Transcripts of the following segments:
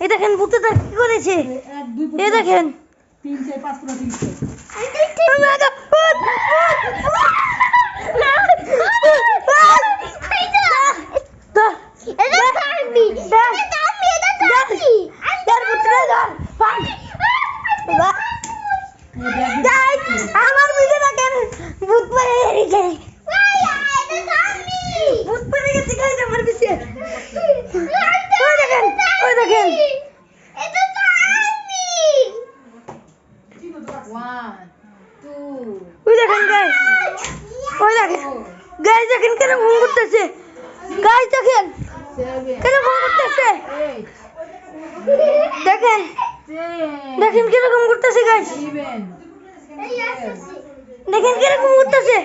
এই দেখেন ভূতেটা কি করেছে এই দেখেন তিন চার পাঁচ ফুট তিন আমার ভিডিও দেখেন ভূত গেছে ভূত পড়ে গেছে গাইস আমার পিছে ওই দেখেন ওই দেখেন ওয়ান টু ওই দেখেন গাইস ওই দেখেন। গাইস দেখেন কেন ঘুম করতেছে? গাইস দেখেন। কেন ঘুম করতেছে? দেখেন। দেখেন কীরকম করতেছে গাইস ইলেভেন দেখেন কীরকম করতেছে?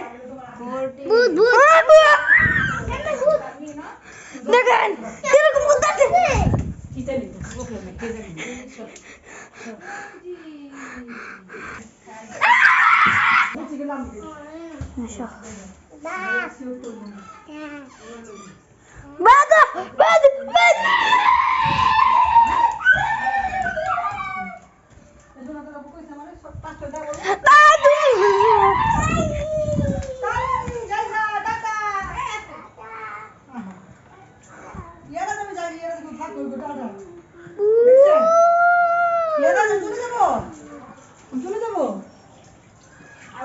Aşağı. Bana! Bana! Bana! 얘가 좀 누르고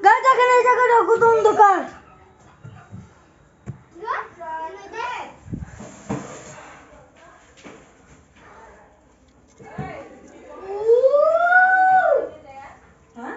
guys এখানে এই জায়গাটা কত অন্ধকার হ্যাঁ